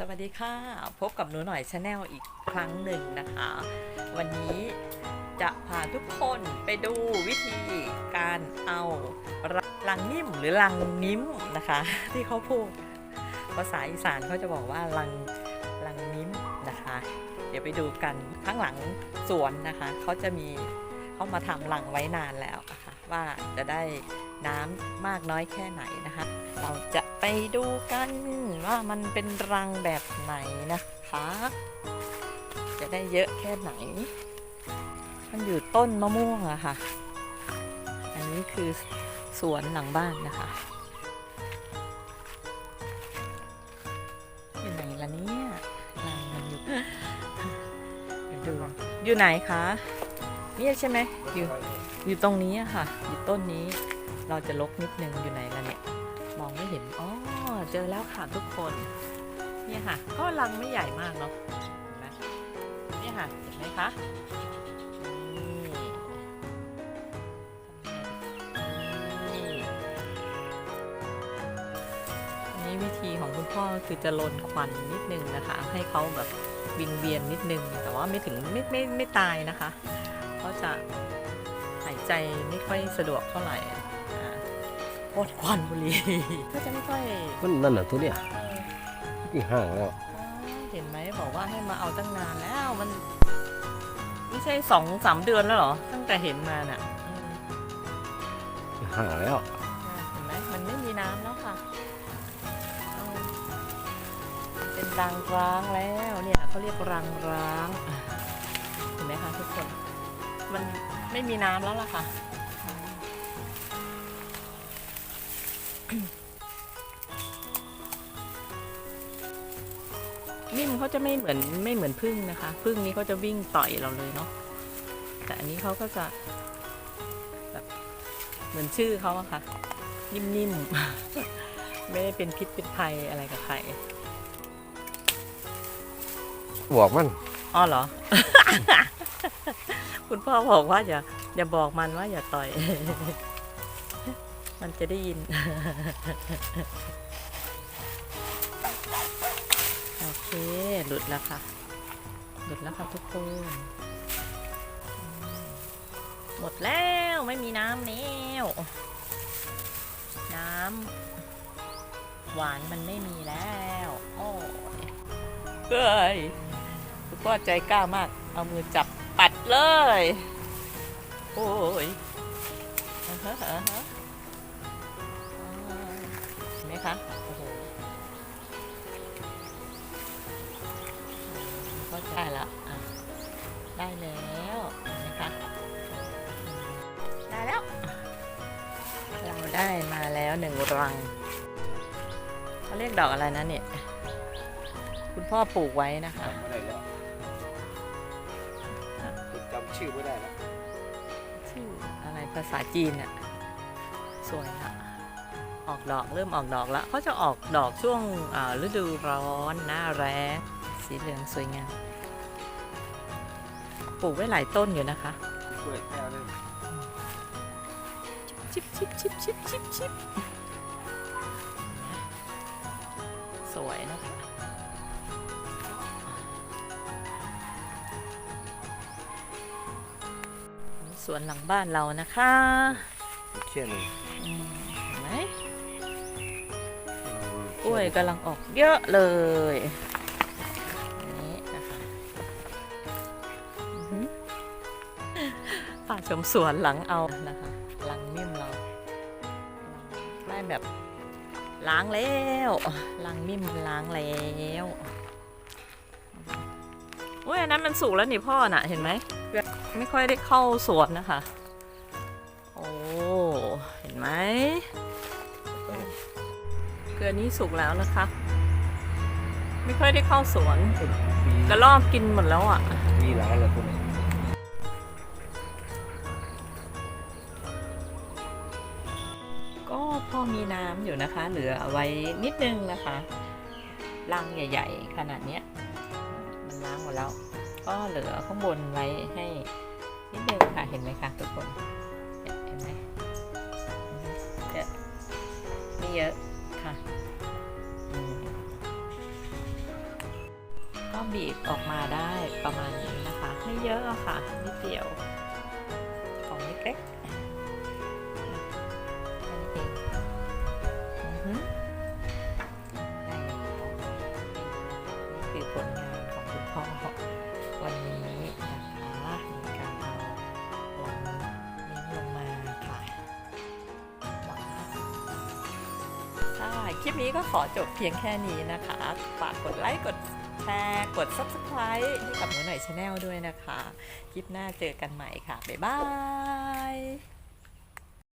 สวัสดีค่ะ พบกับหนูหน่อยชาแนลอีกครั้งหนึ่งนะคะ วันนี้จะพาทุกคนไปดูวิธีการเอาลังนิ่มหรือลังนิ้มนะคะ ที่เขาพูดภาษาอีสานเขาจะบอกว่าลังลังนิ้มนะคะ เดี๋ยวไปดูกันข้างหลังสวนนะคะเขาจะมีเขามาทำรังไว้นานแล้วนะคะว่าจะได้ น้ำมากน้อยแค่ไหนนะคะ เราจะไปดูกันว่ามันเป็นรังแบบไหนนะคะ จะได้เยอะแค่ไหน มันอยู่ต้นมะม่วงอะค่ะ อันนี้คือสวนหลังบ้านนะคะอยู่ไหนล่ะเนี่ยรังมันอยู่เดี๋ยวดูอยู่ไหนคะเนี่ยใช่ไหมอยู่อยู่ตรงนี้อะค่ะ อยู่ต้นนี้ เราจะลกนิดนึงอยู่ไหนล่ะเนี่ย มองไม่เห็น อ๋อ เจอแล้วค่ะทุกคน เนี่ยค่ะ ก็รังไม่ใหญ่มากเนาะเห็นไหมเนี่ยค่ะ เห็นไหมคะนี่นี่อันนี้วิธีของคุณพ่อคือจะลนควันนิดนึงนะคะ ให้เขาแบบวิงเวียนนิดนึง แต่ว่าไม่ถึงไม่ไม่ไม่ตายนะคะ เขาจะหายใจไม่ค่อยสะดวกเท่าไหร่ อะพ่นควันบุหรี่ก็จะไม่ค่อยมันนั่นน่ะตัวเนี้ยที่ห่างแล้วเห็นไหมบอกว่าให้มาเอาตั้งนานแล้วมัน ไม่ใช่สองสามเดือนแล้วเหรอ ตั้งแต่เห็นมาน่ะอืมที่ห่างแล้วเห็นไหมมันไม่มีน้ำแล้วค่ะเอาเป็นรังร้างแล้วเนี่ยเขาเรียกรังร้างเห็นไหมคะทุกคน มันไม่มีน้ำแล้วล่ะค่ะ นิ่มเขาจะไม่เหมือนไม่เหมือนพึ่งนะคะ พึ่งนี้เขาจะวิ่งต่อยเราเลยเนาะแต่อันนี้เขาก็จะแบบเหมือนชื่อเขาอะค่ะ นิ่มๆ ไม่ได้เป็นพิษเป็นภัยอะไรกับใครบอกมันอ๋อเหรอ คุณพ่อบอกว่าอย่าอย่าบอกมันว่าอย่าต่อย มันจะได้ยิน โอเค หลุดแล้วค่ะ หลุดแล้วค่ะทุกคน หมดแล้วไม่มีน้ำแล้ว น้ำหวานมันไม่มีแล้ว โอ้ยเฮ้ยคุณพ่อใจกล้ามาก เอามือจับปัดเลย โอ้ยอ่าฮะอ่าฮะอ่า นไหมคะโอ้โหก็ได้แล้วอะได้แล้วเห็นไหมคะอืมได้แล้ว เราได้มาแล้วหนึ่งรังเขาเรียกดอกอะไรนะเนี่ยคุณพ่อปลูกไว้นะคะจำไม่ได้แล้วจำชื่อไม่ได้แล้วชื่ออะไรภาษาจีนอะสวยอะ ออกดอกเริ่มออกดอกแล้วเขาจะออกดอกช่วงอ่าฤดูร้อนหน้าแรงสีเหลืองสวยงามปลูกไว้หลายต้นอยู่นะคะช่วยแก้วเลยชิบชิบชิบชิบชิบชิบสวยนะคะสวนหลังบ้านเรานะคะเชี่ยหนึ่งอืมเห็นไหมก ล้วยกำลังออกเยอะเลยนี่นะคะป่าชมสวนหลังเอานะคะหลังมิ่มเราได้แบบล้างแล้วล้างมิ่มล้างแล้วอุ้ยอันนั้นมันสุกแล้วนี่พ่อน่ะเห็นไหมไม่ค่อยได้เข้าสวนนะคะ โอ้ เห็นไหม เกลือนี้สุกแล้วนะคะ ไม่ค่อยได้เข้าสวนปีกระลอกกินหมดแล้วอะปีหลายแล้วตัวนี้ก็พอมีน้ำอยู่นะคะ เหลือเอาไว้นิดนึงนะคะรังใหญ่ ๆ ขนาดเนี้ย มันล้างหมดแล้ว ก็เหลือข้างบนไว้ให้นิดนึงค่ะเห็นไหมคะทุกคนเนี่ยเห็นไหมเยอะไม่เยอะ ค่ะ ก็บีบออกมาได้ประมาณนี้นะคะ ไม่เยอะอะค่ะนิดเดียวของเล็กๆ คลิปนี้ก็ขอจบเพียงแค่นี้นะคะ ฝากกดไลค์กดแชร์กด Subscribe ให้กับหนูหน่อยชาแนลด้วยนะคะ คลิปหน้าเจอกันใหม่ค่ะ บ๊ายบาย